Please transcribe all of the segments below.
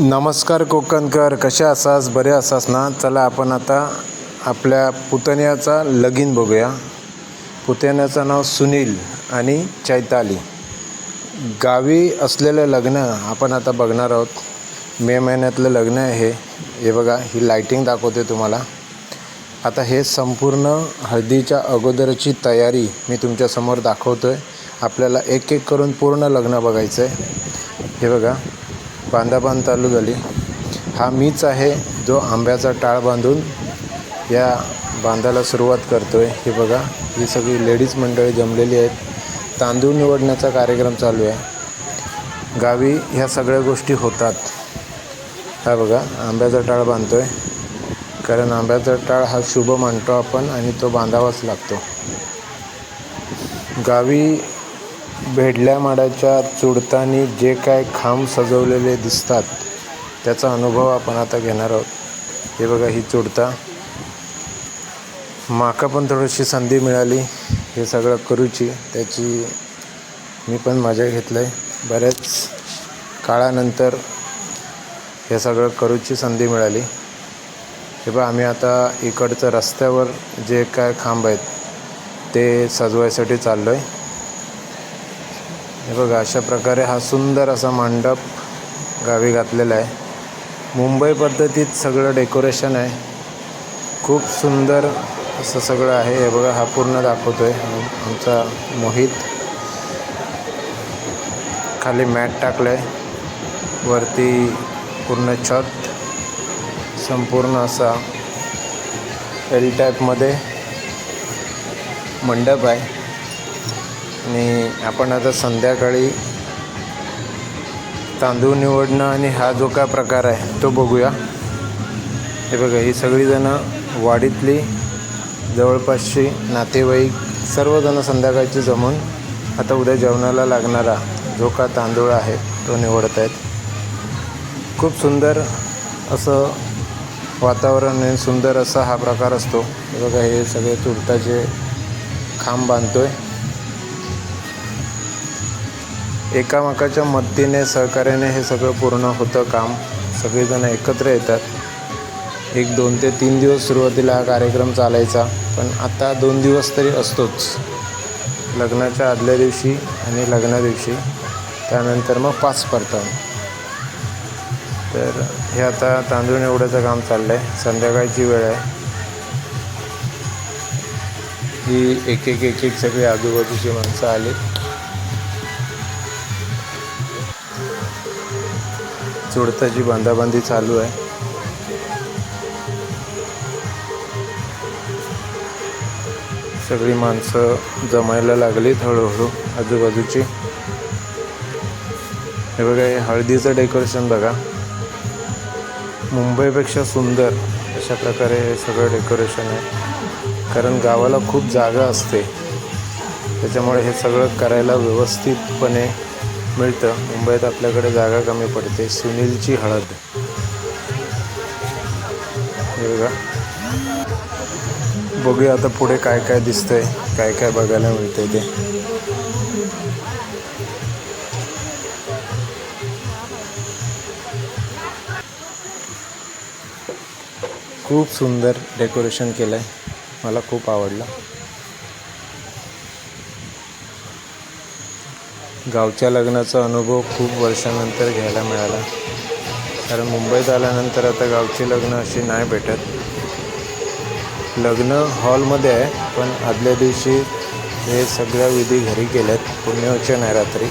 नमस्कार कोकणकर कसे असास बरे असास ना? चला आपण आता आपल्या पुतण्याचा लगीन बघूया. पुतण्याचं नाव सुनील आणि चैताली. गावी असलेलं लग्न आपण आता बघणार आहोत. मे महिन्यातलं लग्न आहे हे. हे बघा ही लाईटिंग दाखवते तुम्हाला. आता हे संपूर्ण हळदीच्या अगोदरची तयारी मी तुमच्यासमोर दाखवतो आहे आपल्याला एक एक करून पूर्ण लग्न बघायचं आहे हे बघा. बांधाबांध चालू झाली. हा मीच आहे जो आंब्याचा टाळ बांधून या बांधाला सुरुवात करतो आहे हे बघा ही सगळी लेडीज मंडळी जमलेली आहेत. तांदूळ निवडण्याचा कार्यक्रम चालू आहे. गावी ह्या सगळ्या गोष्टी होतात. हा बघा आंब्याचा टाळ बांधतो आहे कारण आंब्याचा टाळ हा शुभ मानतो आपण आणि तो बांधावाच लागतो. गावी भेडल्या माडाच्या चुडतानी जे काय खांब सजवलेले दिसतात त्याचा अनुभव आपण आता घेणार आहोत. हे बघा ही चुडता. माका पण थोडीशी संधी मिळाली. हे सगळं करूची. त्याची मी पण मजा घेतलं आहे बऱ्याच काळानंतर हे सगळं करूची संधी मिळाली. हे बघा आम्ही आता इकडचं रस्त्यावर जे काय खांब आहेत ते सजवायसाठी चाललो आहे हे बघा अशा प्रकारे हा सुंदर असा मंडप गावी घातलेला आहे. मुंबई पद्धतीत सगळं डेकोरेशन आहे. खूप सुंदर असं सगळं आहे. हे बघा हा पूर्ण दाखवतो आहे आमचा मोहित खाली मॅट टाकलं आहे वरती पूर्ण छत संपूर्ण असा एल टाईपमध्ये मंडप आहे. आणि आपण आता संध्याकाळी तांदूळ निवडणं आणि हा जो काय प्रकार आहे तो बघूया. हे बघा ही सगळीजणं वाडीतली जवळपासची नातेवाईक सर्वजणं संध्याकाळची जमून आता उद्या जेवणाला लागणारा जो का तांदूळ आहे तो निवडत आहेत. खूप सुंदर असं वातावरण आहे सुंदर असा हा प्रकार असतो. हे बघा हे सगळे तुरताचे खांब बांधतो आहे एकामेकाच्या मदतीने सहकार्याने हे सगळं पूर्ण होतं काम. सगळेजण एकत्र येतात. एक दोन ते तीन दिवस सुरुवातीला हा कार्यक्रम चालायचा पण आता दोन दिवस तरी असतोच. लग्नाच्या आदल्या दिवशी आणि लग्ना दिवशी. त्यानंतर मग पाच परताव. तर हे आता तांदूळ निवडायचं काम चाललं आहे संध्याकाळची वेळ आहे. ही एक एक एक एक सगळी आजूबाजूची माणसं आली. सोडताची बांधाबांधी चालू आहे. सगळी माणसं जमायला लागलीत हळूहळू आजूबाजूची. हे बघा हे हळदीचं डेकोरेशन बघा. मुंबईपेक्षा सुंदर अशा प्रकारे हे सगळं डेकोरेशन आहे. कारण गावाला खूप जागा असते. त्याच्यामुळे हे सगळं करायला व्यवस्थितपणे मिळतं. मुंबईत आपल्याकडे जागा कमी पडते. सुनीलची हळद. हे बघा. बघूया आता पुढे काय काय दिसतंय. काय काय बघायला मिळतंय ते. खूप सुंदर डेकोरेशन केलं आहे मला खूप आवडलं. गावच्या लग्नाचा अनुभव खूप वर्षानंतर घ्यायला मिळाला. कारण मुंबईत आल्यानंतर आता गावची लग्न अशी नाही भेटत. लग्न हॉलमध्ये आहे पण आदल्या दिवशी हे सगळ्या विधी घरी गेल्यात. पुण्यवचन आहे रात्री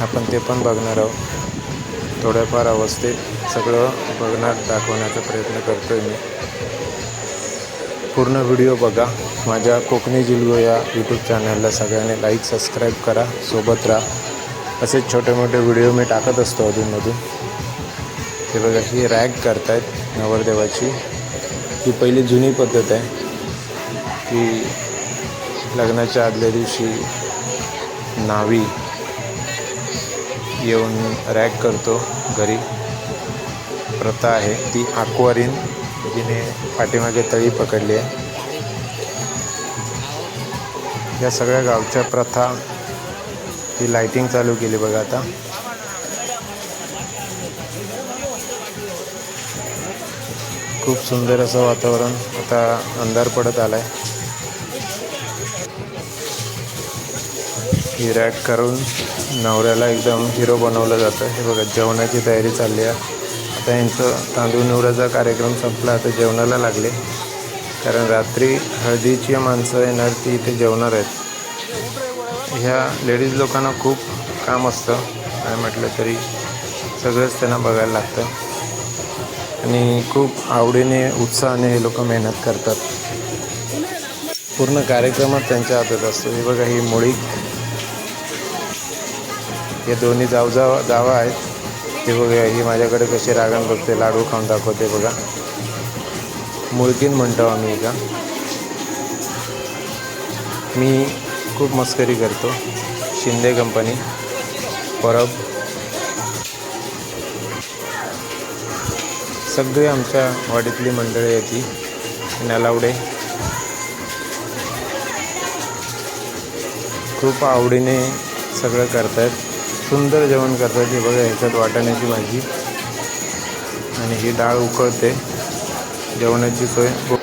आपण ते पण बघणार आहोत. थोड्याफार अवस्थेत सगळं बघणार दाखवण्याचा प्रयत्न करतो आहे मी. पूर्ण व्हिडिओ बघा. माझ्या कोकणी जिल्हो या यूट्यूब चॅनलला सगळ्यांनी लाईक सबस्क्राईब करा. सोबत राहा. असेच छोटे मोठे व्हिडिओ मी टाकत असतो अधूनमधून. हे बघा ही रॅग करतायत नवरदेवाची. ही पहिली जुनी पद्धत आहे. की लग्नाच्या आदल्या दिवशी नावी येऊन रॅग करतो घरी. प्रथा आहे. ती आकवारीन जिने पाठीमागे तळी पकडली आहे. या सगळ्या गावच्या प्रथा ही लायटिंग चालू केली बघा आता. खूप सुंदर असं वातावरण आता अंधार पडत आलाय. ही रॅक करून नवऱ्याला एकदम हिरो बनवलं जातं. हे बघा जेवणाची तयारी चालली आहे. आता यांचं तांदूळ निवडाचा कार्यक्रम संपला. आता जेवणाला लागले. कारण रात्री हळदीची माणसं येणार ती इथे जेवणार आहेत. ह्या लेडीज लोकांना खूप काम असतं. काय म्हटलं तरी सगळंच त्यांना बघायला लागतं. आणि खूप आवडीने उत्साहाने हे लोक मेहनत करतात. पूर्ण कार्यक्रमात त्यांच्या हातात असतो. हे बघा ही मुळी. हे दोन्ही जावजाव जावा आहेत. ते बघा ही माझ्याकडे कशी रागण बघते लाडू खाऊन दाखवते बघा. मुळकीन म्हणतो आम्ही का मी खूप मस्करी करतो. शिंदे कंपनी परब. सगळी आमच्या वाडीतली मंडळी आहे नलावडे. खूप आवडीने सगळं करतात सुंदर जेवण करतात हे बघा ह्याच्यात वाटाण्याची भाजी. आणि ही डाळ उकळते. जेवणाची सोय.